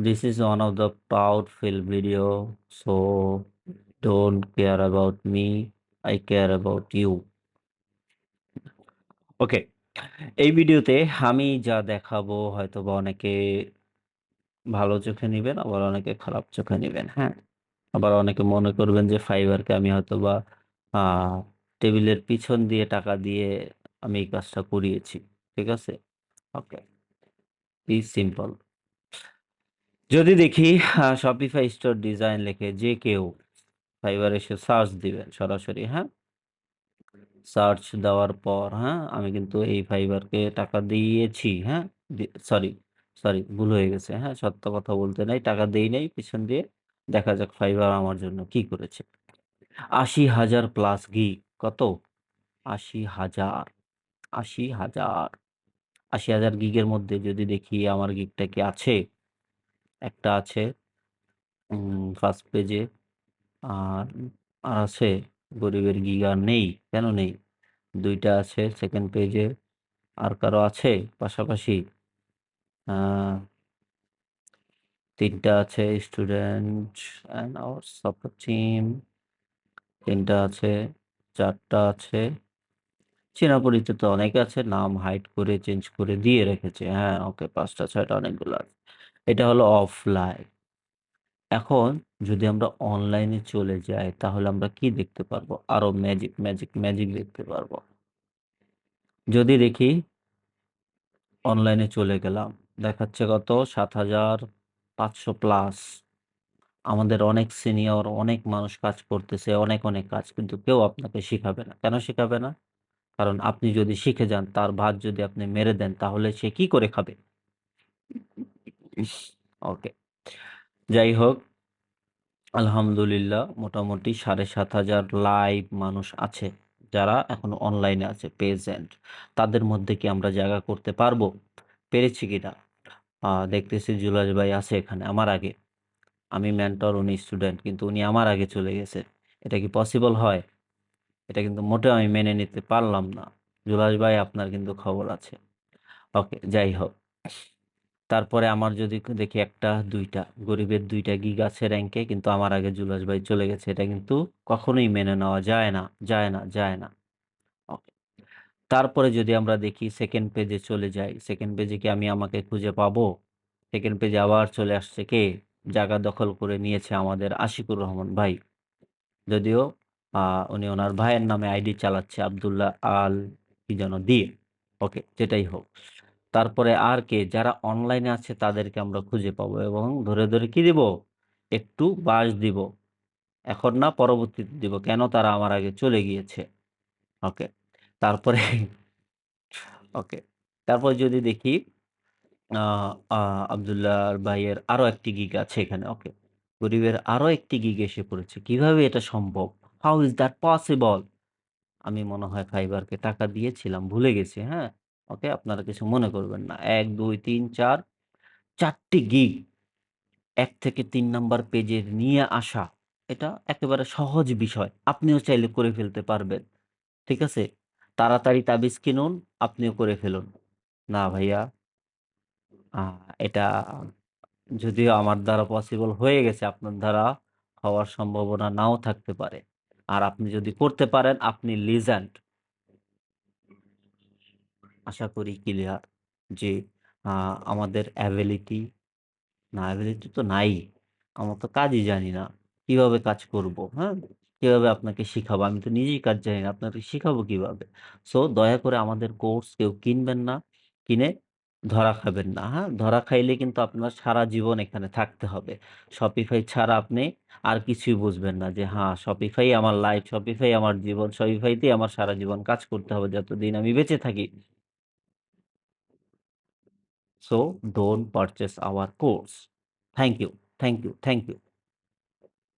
This is one of the proud-filled video, so don't care about me, I care about you. ওকে। এই ভিডিওতে আমি যা দেখাবো হয়তোবা অনেকে ভালো চোখে নিবেন, আবার অনেকে খারাপ চোখে নিবেন, হ্যাঁ? আবার অনেকে মনে করবেন যে ফাইবারকে আমি হয়তোবা আ টেবিলের পিছন দিয়ে টাকা দিয়ে আমি এই কাজটা করিয়েছি। ঠিক আছে? ওকে। Be simple. যদি দেখি Shopify স্টোর ডিজাইন লিখে যে কেউ ফাইবার এসে সার্চ দিবেন সরাসরি, হ্যাঁ? সার্চ দেওয়ার পর, হ্যাঁ? আমি কিন্তু এই ফাইবারকে টাকা দিয়েছি, হ্যাঁ? সরি, সরি ভুল হয়ে গেছে, হ্যাঁ? সত্য কথা বলতে নাই, টাকা দেই নাই পিছন দিয়ে। দেখা যাক ফাইবার আমার জন্য কি করেছে। ৮০,০০০ প্লাস গিগ কত? আশি হাজার আশি হাজার আশি হাজার গিগের মধ্যে যদি দেখি আমার গিগটা কি আছে? একটা আছে ফার্স্ট পেজে আর আর আছে গরিবের গিগ নেই। কেন নেই? দুইটা আছে সেকেন্ড পেজে। আর কারও আছে পাশাপাশি? ৩ আছে স্টুডেন্ট অ্যান্ড সাপোর্ট টিম ৩ টা আছে, চারটা আছে। চেনা পরিচিত অনেকে আছে। নাম হাইড করে চেঞ্জ করে দিয়ে রেখেছে। হ্যাঁ, ওকে পাঁচটা ছয়টা অনেকগুলো আছে। এটা হলো অফলাইন। এখন যদি আমরা অনলাইনে চলে যাই তাহলে আমরা কি দেখতে পারব? আরও ম্যাজিক, ম্যাজিক, ম্যাজিক দেখতে পারব। যদি দেখি অনলাইনে চলে গেলাম। দেখাচ্ছে কত? ৭৫০০ প্লাস। আমাদের অনেক সিনিয়র অনেক মানুষ কাজ করতেছে। অনেক, অনেক কাজ। কিন্তু কেউ আপনাকে শিখাবে না। কেন শিখাবে না? কারণ আপনি যদি শিখে যান, তার ভাত যদি আপনি মেরে দেন তাহলে সে কি করে খাবে? ওকে। যাই হোক আলহামদুলিল্লাহ মোটামুটি ৭৫০০ লাইভ মানুষ আছে। যারা এখন অনলাইনে আছে প্রেজেন্ট। তাদের মধ্যে কি আমরা জায়গা করতে পারব? পেরেছি কিনা? দেখতেছি জুলাস ভাই আছে এখানে আমার আগে। আমি মেন্টর, উনি স্টুডেন্ট। কিন্তু উনি আমার আগে চলে গেছে। এটা কি পসিবল হয়? এটা কিন্তু মোটেও আমি মেনে নিতে পারলাম না। জুলাস ভাই আপনার কিন্তু খবর আছে। ওকে, যাই হোক। তারপরে আমার যদি দেখি একটা দুইটা গরিবের ২ টা গিগ আছে র‍্যাংকে কিন্তু আমার আগে জুলাস ভাই চলে গেছে। এটা কিন্তু কখনোই মেনে নেওয়া যায় না, যায় না, যায় না। তারপরে যদি আমরা দেখি সেকেন্ড পেজে চলে যাই। সেকেন্ড পেজে কি আমি আমাকে খুঁজে পাবো? সেকেন্ড পেজে আবার চলে আসছে কে? জায়গা দখল করে নিয়েছে আমাদের আশিকুর রহমান ভাই। যদিও উনি ওনার ভাইয়ের নামে আইডি চালাচ্ছে আবদুল্লাহ আল কি যেন দিয়ে। ওকে, যেটাই হোক। তারপরে আর কে? যারা অনলাইনে আছে তাদেরকে আমরা খুঁজে পাবো এবং ধরে, ধরে কি দিব? একটু বাস দিব। এখন না পরবর্তীতে দিব। কেন তারা আমার আগে চলে গিয়েছে। ওকে। তারপরে ওকে। তারপর যদি দেখি আ আ ভাইয়ের আরও একটি গিগ আছে এখানে। ওকে। গরিবের আরও একটি গিগ এসে পড়েছে। কীভাবে এটা সম্ভব? How is that possible? আমি মনে হয় ফাইবারকে টাকা দিয়েছিলাম। ভুলে গেছি, হ্যাঁ? ওকে, আপনারা কিছু মনে করবেন না। ১, ২, ৩, ৪ ৪ টি গিগ ১ থেকে তিন নাম্বার পেজের নিয়ে আসা। এটা একেবারে সহজ বিষয়। আপনিও চাইলে করে ফেলতে পারবেন। ঠিক আছে? তাড়াতাড়ি তাবিজ কিনুন, আপনিও করে ফেলুন। না ভাইয়া। এটা যদিও আমার দ্বারা পসিবল হয়ে গেছে, আপনার দ্বারা হওয়ার সম্ভাবনা নাও থাকতে পারে। আর আপনি যদি করতে পারেন আপনি লিজেন্ড। আশা করি ক্লিয়ার যে আমাদের অ্যাবিলিটি না অ্যাবিলিটি তো নাই। আমরা তো কাজই জানি না। কীভাবে কাজ করব, হ্যাঁ? কীভাবে আপনাকে শিখাবো? আমি তো নিজেই কাজ জানি না। আপনাকে শিখাবো কীভাবে? সো দয়া করে আমাদের কোর্স কেউ কিনবেন না। কিনে ধরা খাবেন না, হ্যাঁ? ধরা খাইলে কিন্তু আপনার সারা জীবন এখানে থাকতে হবে। Shopify ছাড়া আপনি আর কিছুই বুঝবেন না যে হ্যাঁ, Shopify আমার লাইফ, Shopify আমার জীবন, Shopify তেই আমার সারা জীবন কাজ করতে হবে যতদিন আমি বেঁচে থাকি। So don't purchase our course. Thank you, thank you, thank you.